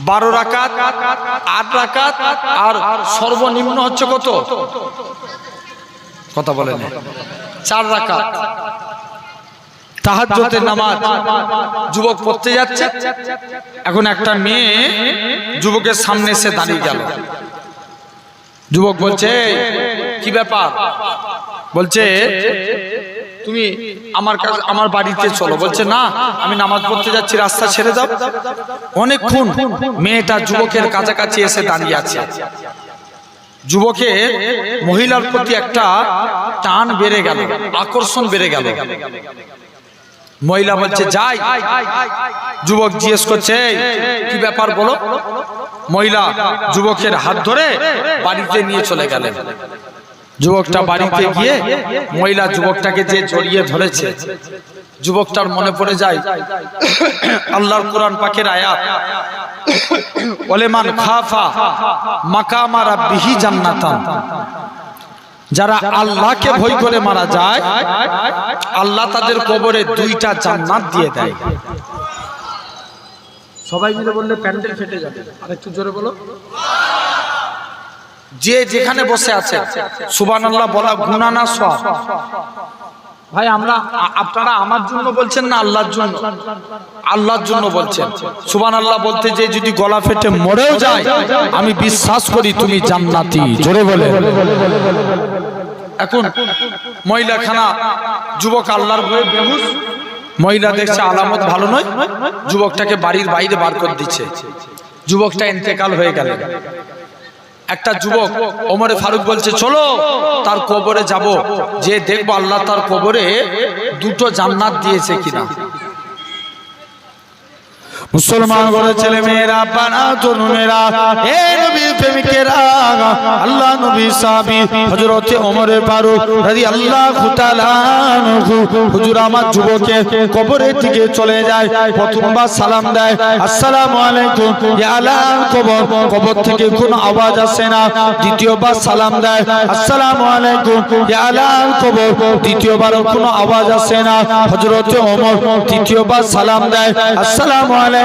বারো রাকাত, আট রাকাত, আর সর্বনিম্ন হচ্ছে কত? কথা বলেন। চার রাকাত। তাহাজ্জুদের নামাজ। যুবক পড়তে যাচ্ছে। এখন একটা মেয়ে যুবকের সামনে এসে দাঁড়িয়ে গেল। যুবক বলছে কি ব্যাপার? বলছে তুমি আমার কাছে আমার বাড়িতে চলো। বলছে, না, আমি নামাজ পড়তে যাচ্ছি, রাস্তা ছেড়ে দাও। অনেকক্ষণ মেয়েটা যুবকের কাছাকাছি এসে দাঁড়িয়ে আছে। যুবকের মহিলার প্রতি একটা টান বেড়ে গেল, আকর্ষণ বেড়ে গেল। মহিলা বলছে, যাই। যুবক জিজ্ঞেস করছে কি ব্যাপার বলো? মহিলা যুবকের হাত ধরে বাড়িতে নিয়ে চলে গেলেন। যুবকটা বাড়িতে গিয়ে মহিলা যুবকটাকে যে জড়িয়ে ধরেছে যুবকটার মনে পড়ে যায় আল্লাহর কোরআন পাকের আয়াত ওলেমান খাফা মাকামা রাব্বিহি জান্নাতান। যারা আল্লাহকে ভয় করে মারা যায় আল্লাহ তাদের কবরে দুইটা জান্নাত দিয়ে দেয়। সবাই মিলে বললে প্যান্ডেল ফেটে যাবে। আর একটু জোরে বলো। যে যেখানে বসে আছে সুবান আল্লাহ বলা গুণা না সব ভাই, আমরা আপনারা আমার জন্য বলছেন না আল্লাহর জন্য? আল্লাহর জন্য বলছেন। সুবান আল্লাহ বলতে যে যদি গলা ফেটে মরেও যায়, আমি বিশ্বাস করি তুমি জান্নাতি। জোরে বলে এখন মহিলাখানা, যুবক আল্লাহর ভয়ে বেহুশ। মহিলা দেখছে আলামত ভালো নয়, যুবকটাকে বাড়ির বাইরে বার করে দিচ্ছে। যুবকটা ইন্তেকাল হয়ে গেল। একটা যুবক ওমরে ফারুক বলছে, চলো, তার কবরে যাব। যে দেখব আল্লাহ তার কবরে দুটো জান্নাত দিয়েছে কিনা? মুসলমান করে ছেলে মেয়েরা বানা তরুণেরা হে নবীর প্রেমিকেরা, আল্লাহ নবী সাহাবী হযরতে ওমরে ফারুক রাদিয়াল্লাহু তাআলা আনহু, হুজুর আমার যুবকে কবরের দিকে চলে যায়, প্রথমবার সালাম দেয়, আসসালামু আলাইকুম, ইয়া আলাল কবর? কবর থেকে কোনো আওয়াজ আসে না, দ্বিতীয়বার সালাম দেয়, আসসালামু আলাইকুম, ইয়া আলাল কবর? দ্বিতীয়বারও কোনো আওয়াজ আসে না, হযরতে ওমর তৃতীয়বার সালাম দেয়, আসসালামু আলাইকুম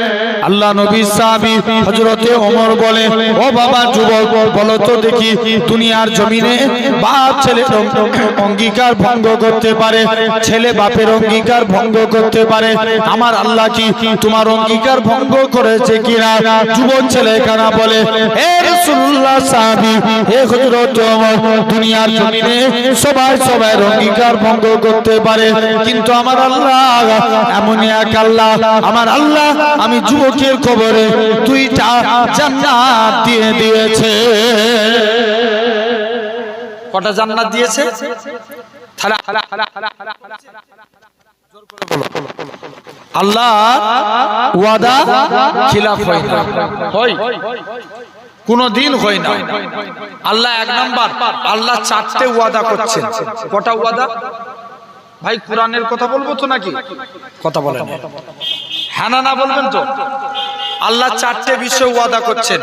আল্লাহ নবী সাহাবী হযরতে ওমর বলে, ও বাবা যুবক, বলো তো দেখি দুনিয়ার জমিনে বাপ ছেলে অঙ্গীকার ভঙ্গ করতে পারে, ছেলে বাপের অঙ্গীকার ভঙ্গ করতে পারে, আমার আল্লাহ কি তোমার অঙ্গীকার ভঙ্গ করেছে কিনা? যুবক ছেলে কানা বলে হে রাসূলুল্লাহ সাহাবী হে হযরত ওমর, দুনিয়ার জমিনে সবাই সবার অঙ্গীকার ভঙ্গ করতে পারে, কিন্তু আমার আল্লাহ, এমনই এক আল্লাহ, আমার আল্লাহ, আমি যুবকের কবরে দুইটা জান্নাত দিয়ে দিয়েছে। কটা জান্নাত দিয়েছে? আল্লাহ ওয়াদা খিলাফ হয় না। হয়। কোনো দিন হয় না। আল্লাহ এক নাম্বার, আল্লাহ চারটে ওয়াদা করছেন। কটা ওয়াদা? ভাই, কোরআনের কথা বলব তো নাকি? কথা বলেন। হ্যাঁ না না বলবেন তো। আল্লাহ চারটে বিষয় ওয়াদা করছেন।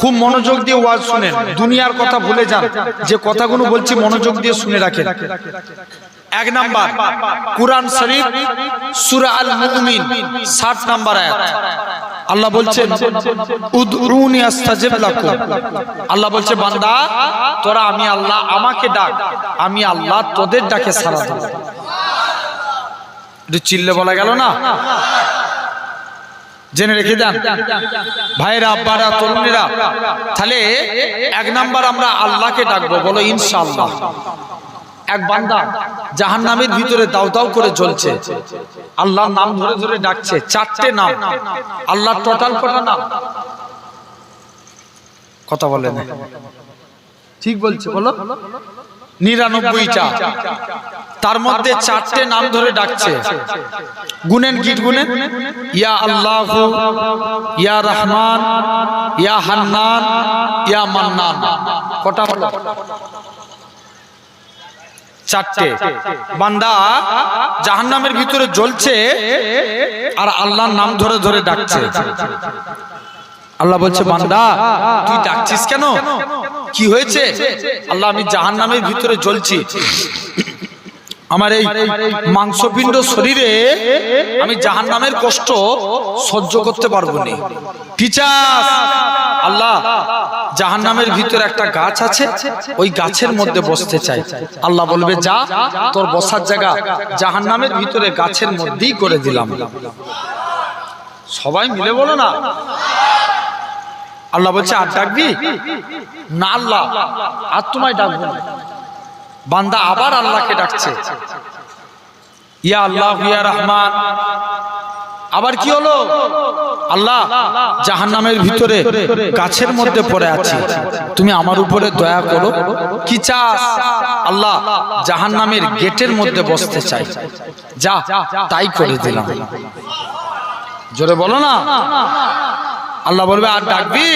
খুব মনোযোগ দিয়ে ওয়াজ শুনেন। দুনিয়ার কথা ভুলে যান। যে কথাগুলো বলছি মনোযোগ দিয়ে শুনে রাখেন। এক নাম্বার, কুরআন শরীফ, সূরা আল মুমিন 60 নাম্বার আয়াত। আল্লাহ বলছেন, উদরুনি আস্তাজিব লাকুম। আল্লাহ বলছে, বান্দা, তোরা আমি আল্লাহ, আমাকে ডাক। আমি আল্লাহ তোদের ডাকে সাড়া দেব। একটু চিল্লে বলা গেল না? জেনে রেখে দেন ভাইরা আব্বারা তরুণীরা তাহলে এক নাম্বার আমরা আল্লাহকে ডাকবো বলো ইনশাআল্লাহ। এক বান্দা জাহান নামের ভিতরে দাও দাও করে জ্বলছে। আল্লাহর নাম ধরে ধরে ডাকছে চারটে নাম। আল্লাহর টোটাল কটা নাম? কথা বলে না। ঠিক বলছে বলো। নিরানব্বইটা। তার মধ্যে চারটে নাম ধরে ডাকছে। গুনেন গিট গুনেন। ইয়া আল্লাহ ইয়া রহমান ইয়া হান্নান ইয়া মান্নান। কটা হলো? চারটে। বান্দা জাহান্নামের ভিতরে জ্বলছে আর আল্লাহর নাম ধরে ধরে ডাকছে। আল্লাহ বলছে বান্দা তুই ডাকছিস কেন? কি হয়েছে? আল্লাহ আমি জাহান নামের ভিতরে জ্বলছি। আমার এই মাংসপিণ্ড শরীরে আমি জাহান নামের কষ্ট সহ্য করতে পারব না। কি আল্লাহ জাহান নামের ভিতরে একটা গাছ আছে, ওই গাছের মধ্যে বসতে চাই। আল্লাহ বলবে, যা, তোর বসার জায়গা জাহান নামের ভিতরে গাছের মধ্যেই করে দিলাম। সবাই মিলে বলো না। আল্লাহ বলছে, আর ডাকবি? না, আল্লাহ, আর তোমায় ডাকবো না। বান্দা আবার আল্লাহকে ডাকছে। ইয়া আল্লাহ, ইয়া রহমান। আবার কি হলো? আল্লাহ, জাহান্নামের ভিতরে, গাছের মধ্যে পড়ে আছি। তুমি আমার উপরে দয়া করো। কি চাস? আল্লাহ, জাহান্নামের গেটের মধ্যে বসতে চাই। যা, তাই করে দিলাম। জোরে বলো না। আল্লাহ বলবে, আর ডাকবি?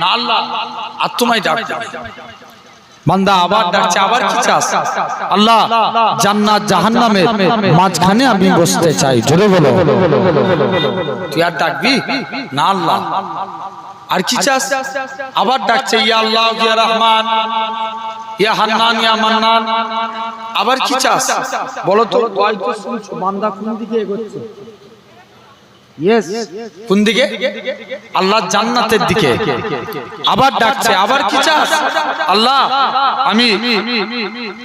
না, আল্লাহ, আর তোমায় ডাকবে। বান্দা আবার ডাকছে আবার কি চাস আল্লাহ জান্নাত জাহান্নামের মাঝখানে আমি বসতে চাই জোরে বলো তুই আর ডাকবি না আল্লাহ আর কি চাস আবার ডাকছে ইয়া আল্লাহ ইয়া রহমান ইয়া হান্নান ইয়া মান্নান আবার কি চাস বলো তো বান্দা কোন দিকে এগোচ্ছে কোন দিকে? আল্লাহ জান্নাতের দিকে। আবার ডাকছে, আবার কি চাস? আল্লাহ, আমি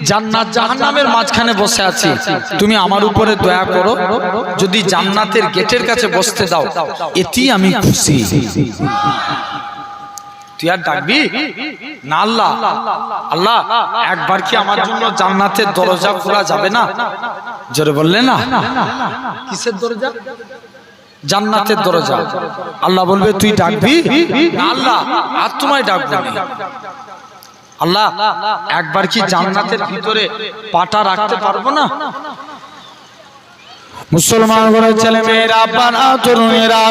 জান্নাত জাহান্নামের মাঝখানে বসে আছি। তুমি আমার উপরে দয়া করো। যদি জান্নাতের গেটের কাছে বসতে দাও এতেই আমি খুশি। তুই আর ডাকবি? না আল্লাহ। আল্লাহ, একবার কি আমার জন্য জান্নাতের দরজা খোলা যাবে না? জোরে বললে না? কিসের দরজা? জান্নাতের দরজা। আল্লাহ বলবে, তুই ডাকবি? আল্লাহ, আর তোমায় ডাকবো আল্লাহ, একবার কি জান্নাতের ভিতরে পাটা রাখতে পারব না? মুসলমান ঘরের ছেলে মেয়েরা বানা তরুণেরা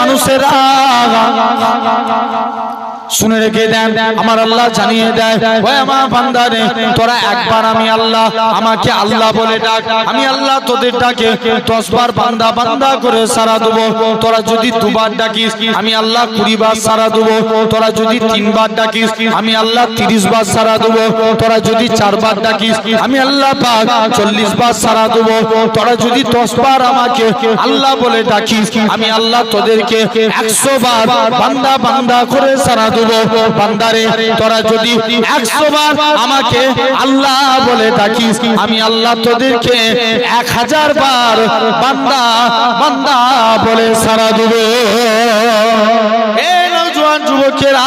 মানুষেরা। শুনে রেখে দেন, আমার আল্লাহ জানিয়ে দেয় ওই আমার বান্দারে, তোরা একবার আমি আল্লাহ, আমাকে আল্লাহ বলে ডাক, আমি আল্লাহ তোদের ডাকে, দশবার বান্দা বান্দা করে সারা দেবো, তোরা যদি দুবার ডাকিস, আমি আল্লাহ কুড়ি বার সারা দেবো, তোরা যদি তিনবার ডাকিস, আমি আল্লাহ তিরিশ বার সারা দেবো, তোরা যদি চারবার ডাকিস, আমি আল্লাহ পাক চল্লিশ বার সারা দেবো, তোরা যদি দশ বার আমাকে আল্লাহ বলে ডাকিস, আমি আল্লাহ তোদেরকে একশো বার বান্দা বান্দা করে সারা দেবো বান্দারে, তোরা যদি একশো বার আমাকে আল্লাহ বলে ডাকিস, আমি আল্লাহ তোদেরকে এক হাজার বার বান্দা বান্দা বলে সারা দেবো। নওজোয়ান যুবকেরা,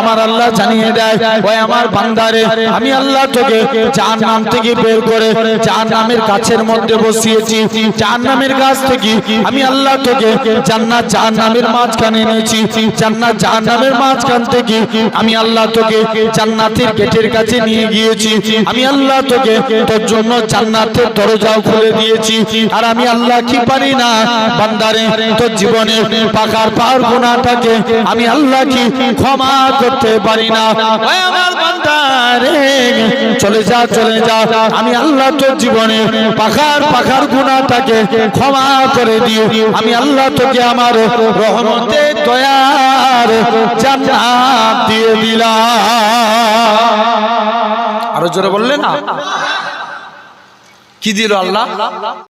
আমার আল্লাহ জানিয়ে দেয়, ওই আমার বান্দারে, আমি আল্লাহ তোকে চার নাম থেকে বের করে চার নামের গাছের মধ্যে বসিয়েছি চার নামের গাছ থেকে আমি আল্লাহ তোকে জান্নাত চার নামের মাঝখানে এনেছি, জান্নাত চার নামের মাঝখান থেকে আমি আল্লাহ তোকে জান্নাতের গেটের কাছে নিয়ে গিয়েছি, আমি আল্লাহ তোকে তোর জন্য জান্নাতের দরজাও খুলে দিয়েছি, আর আমি আল্লাহ কি পারি না, বান্দারে, তোর জীবনে পাকার পার গুণাটাকে আমি আল্লাহ কি ক্ষমা করতে পারি না। চলে যা চলে যা। আমি আল্লাহ তোর জীবনে পাখার পাখার গুণাটাকে ক্ষমা করে দিও। আমি আল্লাহ তোকে আমার রহমতে দয়ার জান্নাত দিয়ে দিলাম। আরও জোরে বললে না? কি দিল আল্লাহ?